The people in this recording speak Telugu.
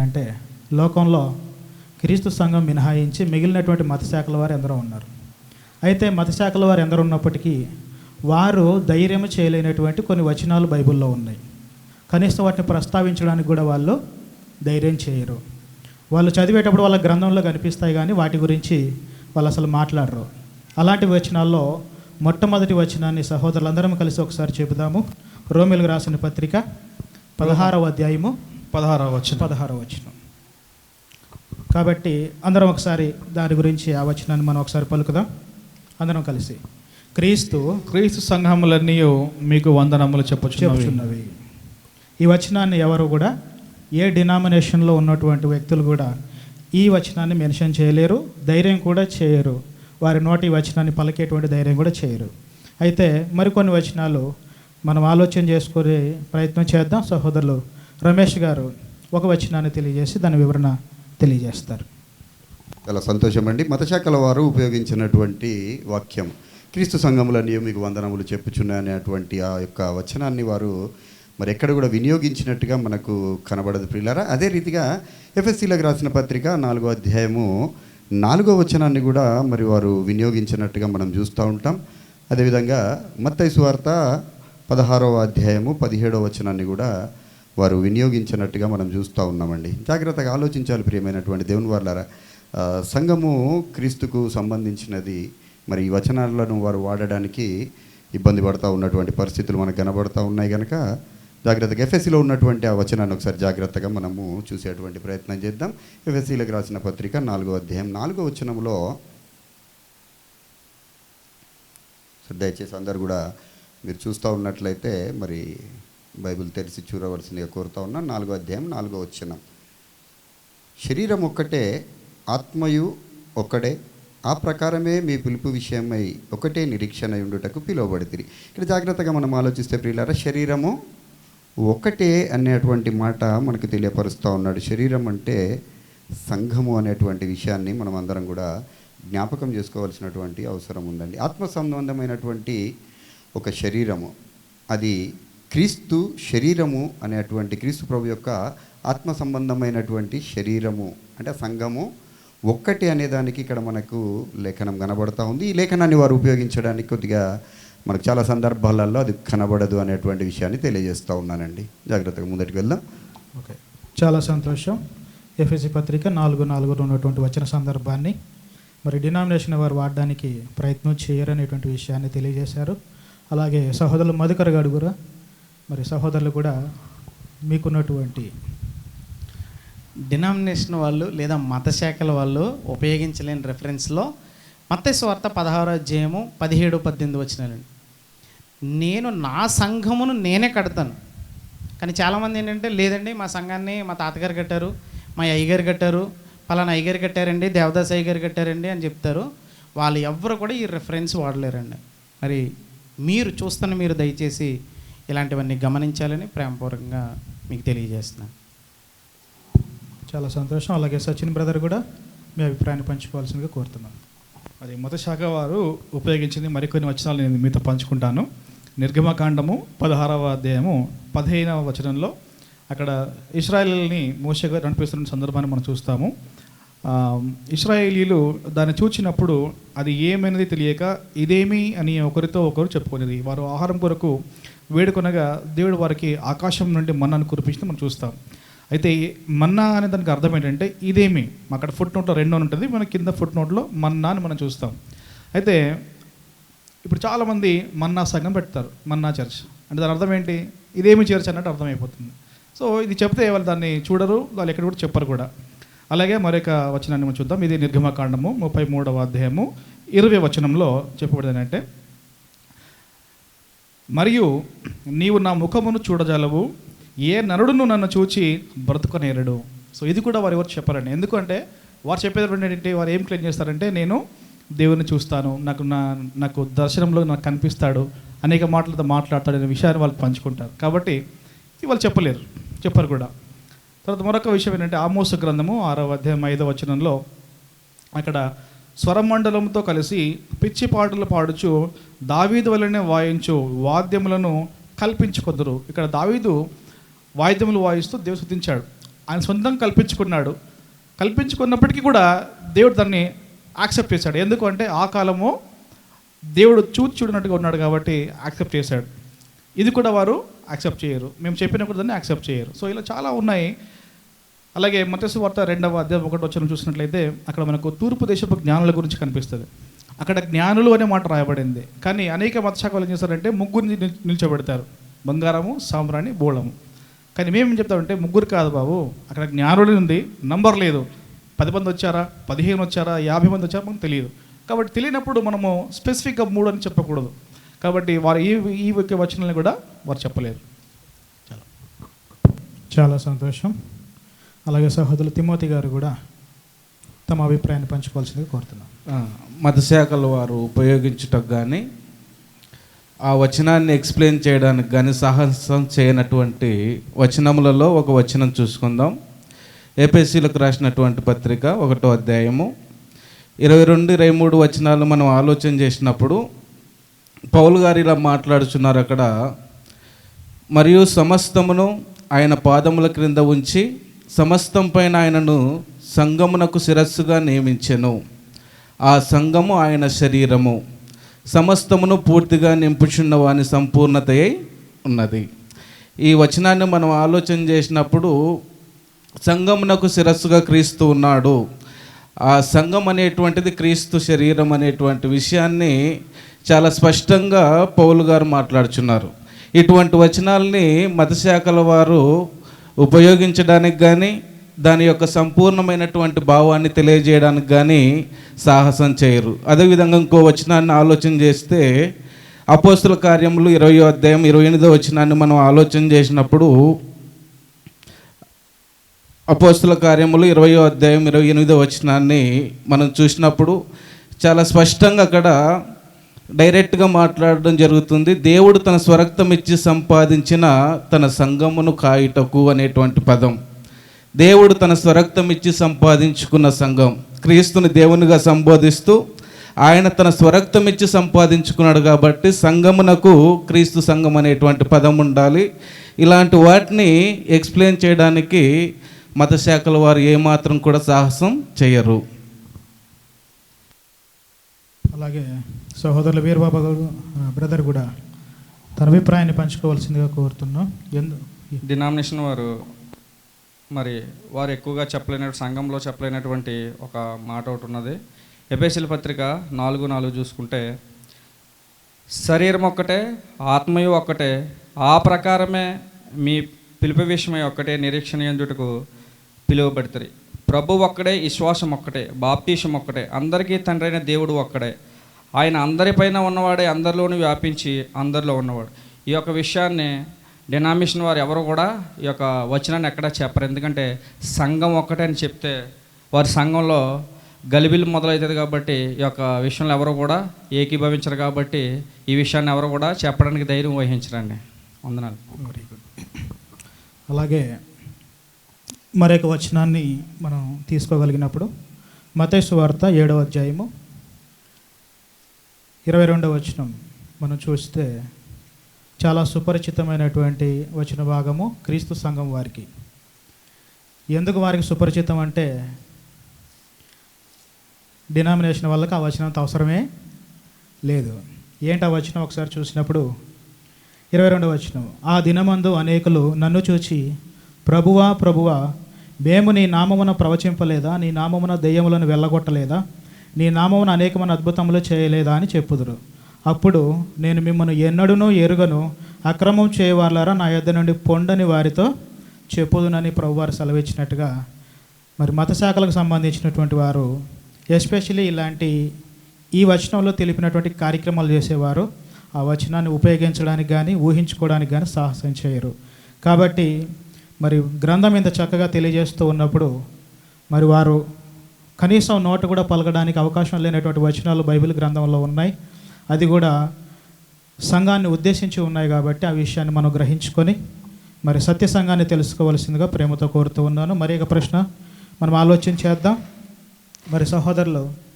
అంటే లోకంలో క్రీస్తు సంఘం మినహాయించి మిగిలినటువంటి మత శాఖల వారు ఎందరో ఉన్నారు. అయితే మత శాఖల వారు ఎందరో ఉన్నప్పటికీ వారు ధైర్యము చేయలేనటువంటి కొన్ని వచనాలు బైబిల్లో ఉన్నాయి. కనీసం వాటిని ప్రస్తావించడానికి కూడా వాళ్ళు ధైర్యం చేయరు. వాళ్ళు చదివేటప్పుడు వాళ్ళ గ్రంథంలో కనిపిస్తాయి కానీ వాటి గురించి వాళ్ళు అసలు మాట్లాడరు. అలాంటి వచనాల్లో మొట్టమొదటి వచనాన్ని సహోదరులందరం కలిసి ఒకసారి చెబుదాము. రోమిలకు రాసిన పత్రిక పదహారవ అధ్యాయము పదహారవ వచ్చిన పదహారవ వచనం. కాబట్టి అందరం ఒకసారి దాని గురించి ఆ వచనాన్ని మనం ఒకసారి పలుకుదాం. అందరం కలిసి. క్రీస్తు క్రీస్తు సంఘములన్నీ మీకు వందనములు చెప్పొచ్చు చెప్పుచున్నవి. ఈ వచనాన్ని ఎవరు కూడా ఏ డినామినేషన్లో ఉన్నటువంటి వ్యక్తులు కూడా ఈ వచనాన్ని మెన్షన్ చేయలేరు ధైర్యం కూడా చేయరు. వారి నోటి వచనాన్ని పలికేటువంటి ధైర్యం కూడా చేయరు. అయితే మరికొన్ని వచనాలు మనం ఆలోచన చేసుకునే ప్రయత్నం చేద్దాం సహోదరులు. రమేష్ గారు ఒక వచనాన్ని తెలియజేసి దాని వివరణ తెలియజేస్తారు. చాలా సంతోషం అండి. మతశాఖల వారు ఉపయోగించినటువంటి వాక్యం క్రీస్తు సంఘములన్నీ మీకు వందనములు చెప్పుచున్నాయనేటువంటి ఆ యొక్క వచనాన్ని వారు మరి ఎక్కడ కూడా వినియోగించినట్టుగా మనకు కనబడదు ప్రియులారా. అదే రీతిగా ఎఫ్ఎస్సీలకు రాసిన పత్రిక నాలుగో అధ్యాయము నాలుగో వచనాన్ని కూడా మరి వారు వినియోగించినట్టుగా మనం చూస్తూ ఉంటాం. అదేవిధంగా మత్తైసు వార్త పదహారవ అధ్యాయము పదిహేడవ వచనాన్ని కూడా వారు వినియోగించినట్టుగా మనం చూస్తూ ఉన్నామండి. జాగ్రత్తగా ఆలోచించాలి ప్రియమైనటువంటి దేవుని వాళ్ళారా సంఘము క్రీస్తుకు సంబంధించినది మరి ఈ వచనాలను వారు వాడడానికి ఇబ్బంది పడుతూ ఉన్నటువంటి పరిస్థితులు మనకు కనబడుతూ ఉన్నాయి కనుక జాగ్రత్తగా ఎఫ్ఎస్సిలో ఉన్నటువంటి ఆ వచనాన్ని ఒకసారి జాగ్రత్తగా మనము చూసేటువంటి ప్రయత్నం చేద్దాం. ఎఫ్ఎస్సీలకు రాసిన పత్రిక నాలుగో అధ్యాయం నాలుగో వచనంలో దయచేసి అందరు కూడా మీరు చూస్తూ ఉన్నట్లయితే మరి బైబిల్ తెరిచి చూడవలసిందిగా కోరుతా ఉన్నా నాలుగో అధ్యాయం నాలుగో వచ్చిన శరీరం ఒక్కటే ఆత్మయు ఒక్కడే. ఆ ప్రకారమే మీ పిలుపు విషయమై ఒకటే నిరీక్షణ ఉండుటకు పిలువబడితే ఇక్కడ జాగ్రత్తగా మనం ఆలోచిస్తే ప్రియులారా శరీరము ఒకటే అనేటువంటి మాట మనకు తెలియపరుస్తూ ఉన్నాడు. శరీరం అంటే సంఘము అనేటువంటి విషయాన్ని మనం అందరం కూడా జ్ఞాపకం చేసుకోవాల్సినటువంటి అవసరం ఉందండి. ఆత్మ సంబంధమైనటువంటి ఒక శరీరము అది క్రీస్తు శరీరము అనేటువంటి క్రీస్తు ప్రభు యొక్క ఆత్మ సంబంధమైనటువంటి శరీరము అంటే సంఘము ఒక్కటి అనేదానికి ఇక్కడ మనకు లేఖనం కనబడుతూ ఉంది. ఈ లేఖనాన్ని వారు ఉపయోగించడానికి కొద్దిగా మనకు చాలా సందర్భాలలో అది కనబడదు అనేటువంటి విషయాన్ని తెలియజేస్తూ ఉన్నానండి. జాగ్రత్తగా ముందటికి వెళ్దాం. ఓకే. చాలా సంతోషం. ఎఫ్ఎస్సి పత్రిక నాలుగు నాలుగులో ఉన్నటువంటి వచ్చిన సందర్భాన్ని. మరి డినామినేషన్ వారు వాడడానికి ప్రయత్నం చేయరనేటువంటి విషయాన్ని తెలియజేశారు. అలాగే సహోదరులు మధుకర్ గారు కూడా మరి సహోదరులు కూడా మీకున్నటువంటి డినామినేషన్ వాళ్ళు లేదా మత శాఖల వాళ్ళు ఉపయోగించలేని రెఫరెన్స్లో మత్తయి వార్త పదహారో అధ్యాయము పదిహేడు పద్దెనిమిది వచ్చినారండి నేను నా సంఘమును నేనే కడతాను. కానీ చాలామంది ఏంటంటే లేదండి మా సంఘాన్ని మా తాతగారు కట్టారు మా అయ్యగారు కట్టారు పలానా అయ్యగారు కట్టారండి దేవదాస్ అయ్యగారు కట్టారండి అని చెప్తారు. వాళ్ళు ఎవ్వరు కూడా ఈ రెఫరెన్స్ వాడలేరండి. మరి మీరు చూస్తున్న మీరు దయచేసి ఇలాంటివన్నీ గమనించాలని ప్రేమపూర్వకంగా మీకు తెలియజేస్తున్నాను చాలా సంతోషం. అలాగే సచిన్ బ్రదర్ కూడా మీ అభిప్రాయాన్ని పంచుకోవాల్సిందిగా కోరుతున్నాను. మరి మత శాఖ వారు ఉపయోగించింది మరికొన్ని వచనాలు నేను మీతో పంచుకుంటాను. నిర్గమకాండము పదహారవ అధ్యాయము పదిహేనవ వచనంలో అక్కడ ఇస్రాయల్ని మోసగా నడిపిస్తున్న సందర్భాన్ని మనం చూస్తాము. ఇస్రాయేలీలు దాన్ని చూచినప్పుడు అది ఏమైనది తెలియక ఇదేమి అని ఒకరితో ఒకరు చెప్పుకునేది. వారు ఆహారం కొరకు వేడుకొనగా దేవుడు వారికి ఆకాశం నుండి మన్నాను కురిపించి మనం చూస్తాం. అయితే మన్నా అనే దానికి అర్థం ఏంటంటే ఇదేమి? అక్కడ ఫుట్ నోట్లో రెండో ఉంటుంది మన కింద ఫుట్ నోట్లో మన్నా అని మనం చూస్తాం. అయితే ఇప్పుడు చాలామంది మన్నా సంఘం పెడతారు మన్నా చర్చ్. అంటే దాని అర్థం ఏంటి? ఇదేమి చర్చ్ అన్నట్టు అర్థమైపోతుంది. సో ఇది చెప్తే వాళ్ళు దాన్ని చూడరు వాళ్ళు ఎక్కడ కూడా చెప్పరు కూడా. అలాగే మరొక వచనాన్ని మనం చూద్దాం. ఇది నిర్గమకాండము ముప్పై మూడవ అధ్యాయము ఇరవై వచనంలో చెప్పబడిందంటే మరియు నీవు నా ముఖమును చూడజాలవు ఏ నరుడును నన్ను చూచి బ్రతుకనేరడు సో ఇది కూడా వారు ఎవరు చెప్పారండి. ఎందుకంటే వారు చెప్పేది ఏంటంటే వారు ఏం క్లెయిమ్ చేస్తారంటే నేను దేవుని చూస్తాను నాకు నా నాకు దర్శనంలో నాకు కనిపిస్తాడు అనేక మాటలతో మాట్లాడతాడు అనే విషయాన్ని వాళ్ళు పంచుకుంటారు. కాబట్టి వాళ్ళు చెప్పలేరు చెప్పరు కూడా. తర్వాత మరొక విషయం ఏంటంటే ఆమోస గ్రంథము ఆరవ అధ్యాయం ఐదవ వచనంలో అక్కడ స్వరమండలంతో కలిసి పిచ్చి పాటలు పాడుచు దావీదు వలనే వాయించు వాద్యములను కల్పించుకొందరు. ఇక్కడ దావీదు వాయిద్యములు వాయిస్తూ దేవుడు శుద్ధించాడు ఆయన సొంతంగా కల్పించుకున్నాడు. కల్పించుకున్నప్పటికీ కూడా దేవుడు దాన్ని యాక్సెప్ట్ చేశాడు. ఎందుకు అంటే ఆ కాలము దేవుడు చూచి చూడనట్టుగా ఉన్నాడు కాబట్టి యాక్సెప్ట్ చేశాడు. ఇది కూడా వారు యాక్సెప్ట్ చేయరు. మేము చెప్పిన కూడా దాన్ని యాక్సెప్ట్ చేయరు. సో ఇలా చాలా ఉన్నాయి. అలాగే మత్స్సు వార్త రెండవ అధ్యాయం ఒకటి వచ్చిన చూసినట్లయితే అక్కడ మనకు తూర్పు దేశపు జ్ఞానుల గురించి కనిపిస్తుంది. అక్కడ జ్ఞానులు అనే మాట రాయబడింది. కానీ అనేక మతశాఖలు ఏం చేస్తారంటే ముగ్గురిని నిల్చోబెడతారు. బంగారము సాంబ్రాణి బోళము. కానీ మేము ఏం చెప్తామంటే ముగ్గురు కాదు బాబు. అక్కడ జ్ఞానులు ఉంది. నంబర్ లేదు. పది మంది వచ్చారా? పదిహేను వచ్చారా? యాభై మంది వచ్చారా? మనకు తెలియదు. కాబట్టి తెలియనప్పుడు మనము స్పెసిఫిక్గా మూడు అని చెప్పకూడదు. కాబట్టి వారు ఈ ఈ యొక్క వచనాలను కూడా వారు చెప్పలేరు. చాలా. సంతోషం. అలాగే సహోదరులు తిమోతి గారు కూడా తమ అభిప్రాయాన్ని పంచుకోవాల్సిందిగా కోరుతున్నాం ఆ, మతశాఖల వారు ఉపయోగించుటకు కానీ ఆ వచనాన్ని ఎక్స్ప్లెయిన్ చేయడానికి కానీ సాహసం చేయనటువంటి వచనములలో ఒక వచనం చూసుకుందాం. ఏపీసీలకు రాసినటువంటి పత్రిక ఒకటో అధ్యాయము. ఇరవై రెండు ఇరవై మూడు వచనాలు మనం ఆలోచన చేసినప్పుడు పౌలు గారు ఇలా మాట్లాడుచున్నారు అక్కడ. మరియు సమస్తమును ఆయన పాదముల క్రింద ఉంచి సమస్తం పైన ఆయనను సంగమునకు శిరస్సుగా నియమించెను. ఆ సంఘము ఆయన శరీరము. సమస్తమును పూర్తిగా నింపుచున్న వాని సంపూర్ణతయై ఉన్నది. ఈ వచనాన్ని మనం ఆలోచన చేసినప్పుడు సంఘమునకు శిరస్సుగా క్రీస్తు ఉన్నాడు. ఆ సంఘం అనేటువంటిది క్రీస్తు శరీరం అనేటువంటి విషయాన్ని చాలా స్పష్టంగా పౌలు గారు మాట్లాడుచున్నారు. ఇటువంటి వచనాల్ని మతశాఖల వారు ఉపయోగించడానికి కానీ దాని యొక్క సంపూర్ణమైనటువంటి భావాన్ని తెలియజేయడానికి కానీ సాహసం చేయరు. అదేవిధంగా ఇంకో వచనాన్ని ఆలోచన చేస్తే అపోస్తుల కార్యములు ఇరవయో అధ్యాయం ఇరవై ఎనిమిదో వచనాన్ని మనం ఆలోచన చేసినప్పుడు అపోస్తుల కార్యములు ఇరవయో అధ్యాయం ఇరవై ఎనిమిదో వచనాన్ని మనం చూసినప్పుడు చాలా స్పష్టంగా అక్కడ డైరెక్ట్గా మాట్లాడడం జరుగుతుంది. దేవుడు తన స్వరక్తం ఇచ్చి సంపాదించిన తన సంఘమును కాయుటకు అనేటువంటి పదం. దేవుడు తన స్వరక్తం ఇచ్చి సంపాదించుకున్న సంఘం. క్రీస్తుని దేవునిగా సంబోధిస్తూ ఆయన తన స్వరక్తం ఇచ్చి సంపాదించుకున్నాడు కాబట్టి సంఘమునకు క్రీస్తు సంఘం అనేటువంటి పదం ఉండాలి. ఇలాంటి వాటిని ఎక్స్ప్లెయిన్ చేయడానికి మత శాఖల వారు ఏమాత్రం కూడా సాహసం చేయరు. అలాగే సహోదరులు వీరబాబు గారు బ్రదర్ కూడా తన అభిప్రాయాన్ని పంచుకోవాల్సిందిగా కోరుతున్నాం. ఎందు డినామినేషన్ వారు మరి వారు ఎక్కువగా చెప్పలేన సంఘంలో చెప్పలేనటువంటి ఒక మాట ఒకటి ఉన్నది. ఎబేసిల పత్రిక నాలుగు నాలుగు చూసుకుంటే శరీరం ఒక్కటే ఆత్మయు ఒక్కటే ఆ ప్రకారమే మీ పిలుపు విషయమై ఒక్కటే నిరీక్షణ ఎందుటకు పిలువబడతారు. ప్రభు ఒక్కడే విశ్వాసం ఒక్కటే బాప్తీషం ఒక్కటే అందరికీ తండ్రి అయిన దేవుడు ఒక్కడే. ఆయన అందరిపైన ఉన్నవాడే అందరిలోనూ వ్యాపించి అందరిలో ఉన్నవాడు. ఈ యొక్క విషయాన్ని డినామినేషన్ వారు ఎవరు కూడా ఈ యొక్క వచనాన్ని ఎక్కడా చెప్పరు. ఎందుకంటే సంఘం ఒక్కటే అని చెప్తే వారి సంఘంలో గలిబిలు మొదలవుతుంది కాబట్టి ఈ యొక్క విషయంలో ఎవరు కూడా ఏకీభవించరు కాబట్టి ఈ విషయాన్ని ఎవరు కూడా చెప్పడానికి ధైర్యం వహించరండి. వందనాలు. అలాగే మరొక వచనాన్ని మనం తీసుకోగలిగినప్పుడు మతేశ్వ వార్త ఏడవ అధ్యాయము ఇరవై రెండవ వచనం మనం చూస్తే చాలా సుపరిచితమైనటువంటి వచన భాగము క్రీస్తు సంఘం వారికి. ఎందుకు వారికి సుపరిచితం అంటే డినామినేషన్ వాళ్ళకి ఆ వచనంత అవసరమే లేదు. ఏంటి ఆ వచనం ఒకసారి చూసినప్పుడు? ఇరవై రెండవ వచనం. ఆ దినమందు అనేకులు నన్ను చూచి ప్రభువా ప్రభువా మేము నీ నామమున ప్రవచింపలేదా? నీ నామమున దెయ్యములను వెళ్ళగొట్టలేదా? నీ నామమున అనేకమైన అద్భుతములు చేయలేదా అని చెప్పుదురు. అప్పుడు నేను మిమ్మల్ని ఎన్నడూనూ ఎరుగను. అక్రమం చేయవారులారా నా యొద్ద నుండి పొండని వారితో చెప్పుదునని ప్రభువారు సెలవిచ్చినట్టుగా మరి మత శాఖలకు సంబంధించినటువంటి వారు ఎస్పెషలీ ఇలాంటి ఈ వచనంలో తెలిపినటువంటి కార్యక్రమాలు చేసేవారు ఆ వచనాన్ని ఉపయోగించడానికి కానీ ఊహించుకోవడానికి కానీ సాహసం చేయరు. కాబట్టి మరి గ్రంథం ఇంత చక్కగా తెలియజేస్తూ ఉన్నప్పుడు మరి వారు కనీసం నోట కూడా పలకడానికి అవకాశం లేనటువంటి వచనాలు బైబిల్ గ్రంథంలో ఉన్నాయి. అది కూడా సంఘాన్ని ఉద్దేశించి ఉన్నాయి కాబట్టి ఆ విషయాన్ని మనం గ్రహించుకొని మరి సత్య సంఘాన్ని తెలుసుకోవాల్సిందిగా ప్రేమతో కోరుతూ ఉన్నాను. మరి ఒక ప్రశ్న మనం ఆలోచన చేద్దాం. మరి సహోదరులు